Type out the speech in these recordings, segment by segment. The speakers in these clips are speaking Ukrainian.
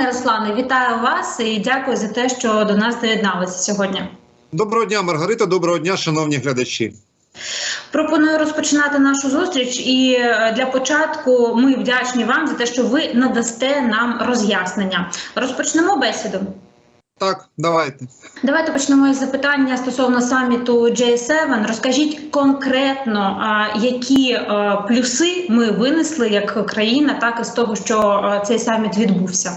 Пане Руслане, вітаю вас і дякую за те, що до нас доєдналися сьогодні. Доброго дня, Маргарита. Доброго дня, шановні глядачі. Пропоную розпочинати нашу зустріч. І е, для початку ми вдячні вам за те, що ви надасте нам роз'яснення. Розпочнемо бесіду. Так, давайте. Давайте почнемо із запитання стосовно саміту J7. Розкажіть конкретно, які е, плюси ми винесли як країна, так із того, що е, цей саміт відбувся.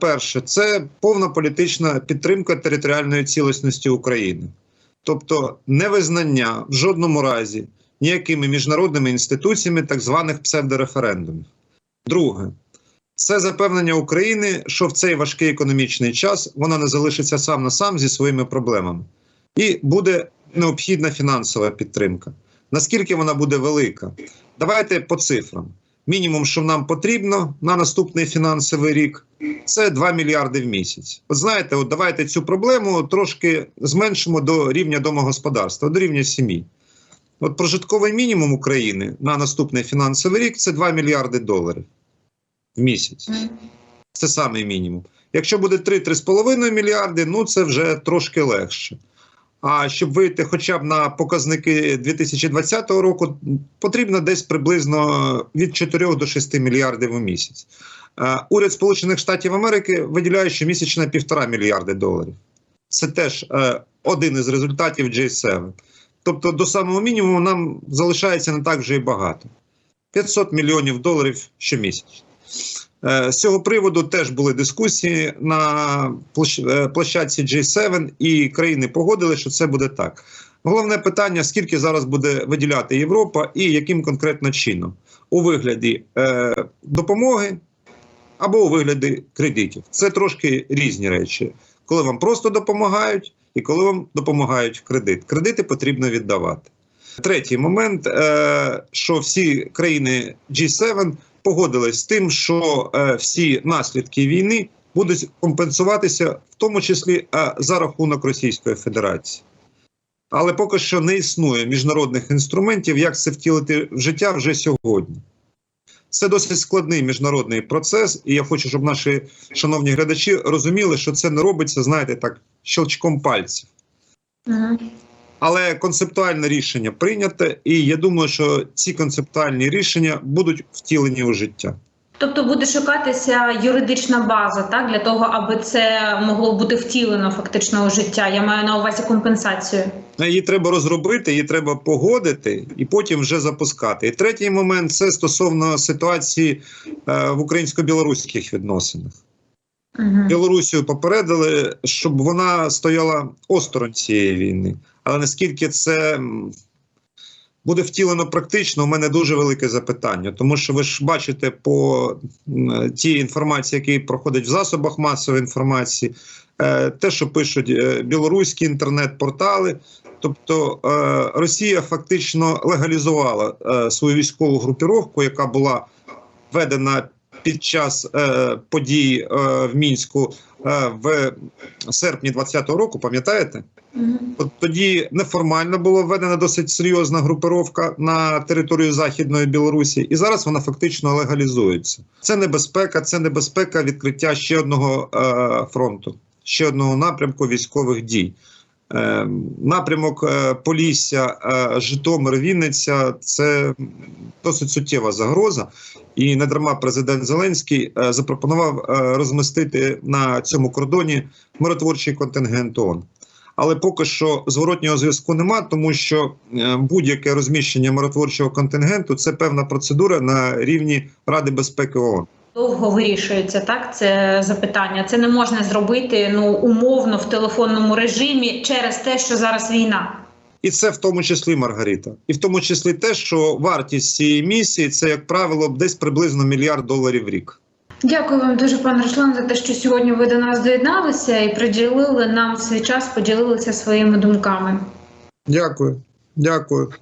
Перше, це повна політична підтримка територіальної цілісності України, тобто невизнання в жодному разі ніякими міжнародними інституціями так званих псевдореферендумів. Друге, це запевнення України, що в цей важкий економічний час вона не залишиться сам на сам зі своїми проблемами, і буде необхідна фінансова підтримка. Наскільки вона буде велика? Давайте по цифрам. Мінімум, що нам потрібно на наступний фінансовий рік, це 2 мільярди в місяць. От знаєте, от давайте цю проблему трошки зменшимо до рівня домогосподарства, до рівня сім'ї. От прожитковий мінімум України на наступний фінансовий рік це 2 мільярди доларів в місяць. Це самий мінімум. Якщо буде 3-3,5 мільярди, ну це вже трошки легше. А щоб вийти хоча б на показники 2020 року, потрібно десь приблизно від 4 до 6 мільярдів у місяць. Е, Уряд Сполучених Штатів Америки виділяє щомісячно півтора мільярди доларів. Це теж е, один із результатів J7. Тобто до самого мінімуму нам залишається не так вже і багато. 500 мільйонів доларів щомісяця. Е, З цього приводу теж були дискусії на е, площадці G7, і країни погодили, що це буде так. Головне питання: скільки зараз буде виділяти Європа і яким конкретно чином у вигляді е, допомоги або у вигляді кредитів. Це трошки різні речі, коли вам просто допомагають, і коли вам допомагають в кредит. Кредити потрібно віддавати. Третій момент, е, що всі країни G7 погодились з тим, що е, всі наслідки війни будуть компенсуватися, в тому числі е, за рахунок Російської Федерації. Але поки що не існує міжнародних інструментів, як це втілити в життя вже сьогодні. Це досить складний міжнародний процес, і я хочу, щоб наші шановні глядачі розуміли, що це не робиться, знаєте, так, щелчком пальців. Мгм. Але концептуальне рішення прийняте, і я думаю, що ці концептуальні рішення будуть втілені у життя. Тобто буде шукатися юридична база, так для того, аби це могло бути втілено фактично у життя. Я маю на увазі компенсацію. Її треба розробити, її треба погодити і потім вже запускати. І третій момент це стосовно ситуації е, в українсько-білоруських відносинах. Угу. Білорусію попередили, щоб вона стояла осторонь цієї війни. Але наскільки це буде втілено практично, у мене дуже велике запитання. Тому що ви ж бачите по тій інформації, які проходять в засобах масової інформації, е, те, що пишуть е, білоруські інтернет-портали. Тобто е, Росія фактично легалізувала свою військову групіровку, яка була введена під час е, подій е, в мінську е, в серпні 2020 року. Пам'ятаєте? Угу. От тоді неформально була введена досить серйозна групировка на територію Західної Білорусі, і зараз вона фактично легалізується. Це небезпека, це небезпека відкриття ще одного е, фронту, ще одного напрямку військових дій. Е, напрямок е, Полісся, е, Житомир, Вінниця це досить суттєва загроза. І не дарма президент Зеленський запропонував розмістити на цьому кордоні миротворчий контингент ООН. Але поки що зворотнього зв'язку нема, тому що будь-яке розміщення миротворчого контингенту це певна процедура на рівні Ради безпеки ООН. Довго вирішується так це запитання. Це не можна зробити ну умовно в телефонному режимі через те, що зараз війна. І це в тому числі Маргарита, і в тому числі те, що вартість цієї місії це, як правило, десь приблизно мільярд доларів в рік. Дякую вам дуже, пане Руслан, за те, що сьогодні ви до нас доєдналися і приділили нам свій час, поділилися своїми думками. Дякую, дякую.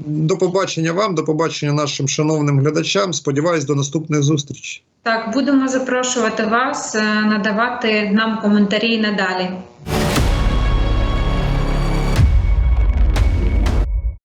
До побачення вам, до побачення нашим шановним глядачам. Сподіваюсь, до наступних зустрічей. Так, будемо запрошувати вас е, надавати нам коментарі надалі.